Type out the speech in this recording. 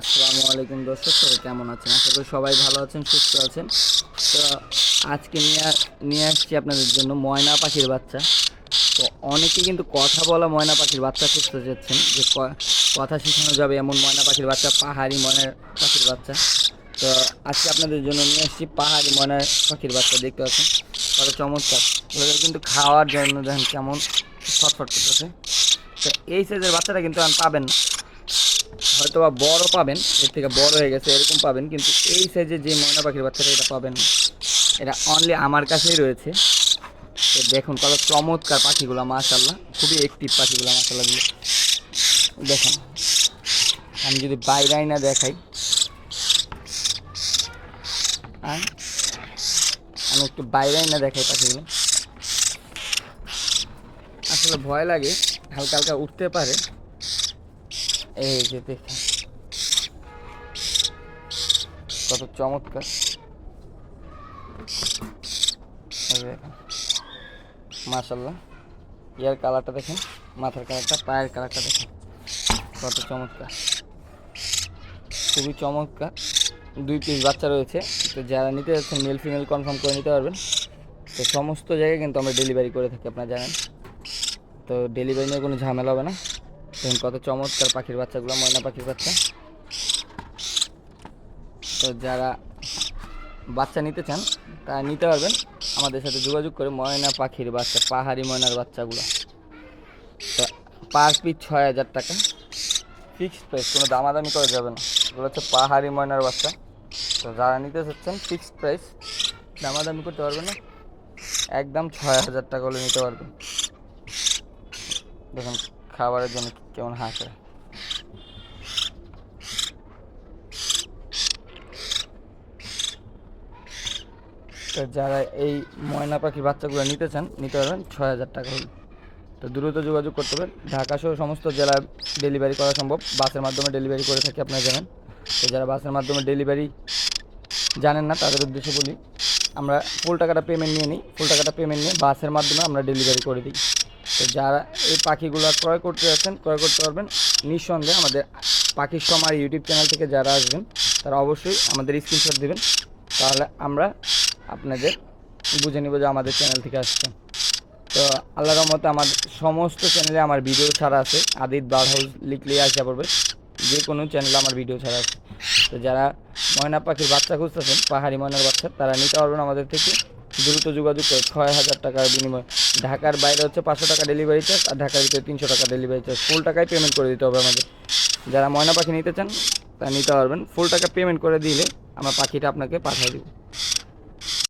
আসসালামু আলাইকুম দর্শক, সবাই কেমন আছেন? আশা করি সবাই ভালো আছেন, সুস্থ আছেন। তো আজকে নিয়ে নিয়ে আসছি আপনাদের জন্য ময়না পাখির বাচ্চা। তো অনেকে কিন্তু কথা বলা ময়না পাখির বাচ্চা খুঁজতে চাচ্ছেন যে কথা শেখানো যাবে এমন ময়না পাখির বাচ্চা, পাহাড়ি ময়না পাখির বাচ্চা। তো আজকে আপনাদের জন্য নিয়ে আসছি পাহাড়ি ময়না পাখির বাচ্চা, দেখতে পাচ্ছেন? কত চমৎকার। ওদের কিন্তু খাওয়ার জন্য দেখেন কেমন ছটফট করতেছে। তো এই সাইজের বাচ্চাটা কিন্তু আর পাবেন না। হয়তো বা বড় পাবেন, এর থেকে বড় হয়ে গেছে, এরকম পাবেন, কিন্তু এই সাইজে যে ময়না পাখির বাচ্চাটা, এটা পাবেন এটা অনলি আমার কাছেই রয়েছে। দেখুন কত চমৎকার পাখিগুলো মাশাল্লাহ খুবই অ্যাক্টিভ পাখিগুলো মাশাল্লাহ দেখুন, আমি যদি বাইরে না দেখাই। আমি একটু বাইরে না দেখাই পাখিগুলো। আসলে ভয় লাগে, হালকা হালকা উঠতে পারে। এই যে দেখুন। কত চমৎকার। মাশাল্লাহ ইয়ার কালারটা দেখেন, মাথার কালারটা, পায়ের কালারটা দেখেন। কত চমৎকার। খুবই চমৎকার। দুই পিস বাচ্চা রয়েছে। তো যারা নিতে যাচ্ছেন মেল ফিমেল কনফার্ম করে নিতে পারবেন। তো সমস্ত জায়গায় কিন্তু আমরা ডেলিভারি করে থাকি, আপনারা জানেন। তো ডেলিভারি নিয়ে কোনো ঝামেলা হবে না। দেখুন কত চমৎকার পাখির বাচ্চাগুলো, ময়না পাখির বাচ্চা। তো যারা বাচ্চা নিতে চান, তারা নিতে পারবেন। আমাদের সাথে যোগাযোগ করে ময়না পাখির বাচ্চা, পাহাড়ি ময়নার বাচ্চাগুলো। তো পার পিস ছয় হাজার টাকা। ফিক্সড প্রাইস, কোনো দামাদামি করা যাবে না। এগুলো হচ্ছে পাহাড়ি ময়নার বাচ্চা। তো যারা নিতে চাচ্ছেন, ফিক্সড প্রাইস। দামাদামি করতে পারবেন না। একদম ছয় হাজার টাকা হলে নিতে পারবেন। দেখুন খাবারের জন্য কেমন হাসে? তো যারা এই ময়না পাখির বাচ্চাগুলো নিতে চান, নিতে পারবেন ছয় হাজার টাকা হলে। তো দ্রুত যোগাযোগ করতে হবে ঢাকা সহ সমস্ত জেলায় ডেলিভারি করা সম্ভব। বাসের মাধ্যমে ডেলিভারি করে থাকি, আপনারা জানেন। তো যারা বাসের মাধ্যমে ডেলিভারি জানেন না, তাদের উদ্দেশ্যে বলি, আমরা ফুল টাকাটা পেমেন্ট নিয়ে নিই। ফুল টাকাটা পেমেন্ট নিয়ে বাসের মাধ্যমে আমরা ডেলিভারি করে দিই। তো যারা এই পাখিগুলো ক্রয় করতে যাচ্ছেন, ক্রয় করতে পারবেন, নিঃসন্দেহে আমাদের পাখির সমার ইউটিউব চ্যানেল থেকে যারা আসবেন, তারা অবশ্যই আমাদের স্ক্রিনশট দেবেন, তাহলে আমরা আপনাদের বুঝে নিব যে আমাদের চ্যানেল থেকে আসছেন। তো আল্লাহর রহমতে আমার সমস্ত চ্যানেলে আমার ভিডিও ছাড়া আছে, আদিত বার হাউস লিখলেই আসা পড়বে, যে কোনো চ্যানেলে আমার ভিডিও ছাড়া আছে। তো যারা ময়না পাখির বাচ্চা খুঁজতেছেন, পাহাড়ি ময়নার বাচ্চা, তারা নিতে পারবেন আমাদের থেকে। দ্রুত যোগাযোগ করে ছয় হাজার টাকার বিনিময়ে। ঢাকার বাইরে হচ্ছে পাঁচশো টাকা ডেলিভারি চার্জ আর ঢাকার ভিতরে তিনশো টাকা ডেলিভারি চার্জ ফুল টাকায় পেমেন্ট করে দিতে হবে আমাদের। যারা ময়না পাখি নিতে চান তা নিতে পারবেন। ফুল টাকা পেমেন্ট করে দিলে আমার পাখিটা আপনাকে পাঠিয়ে দেবো।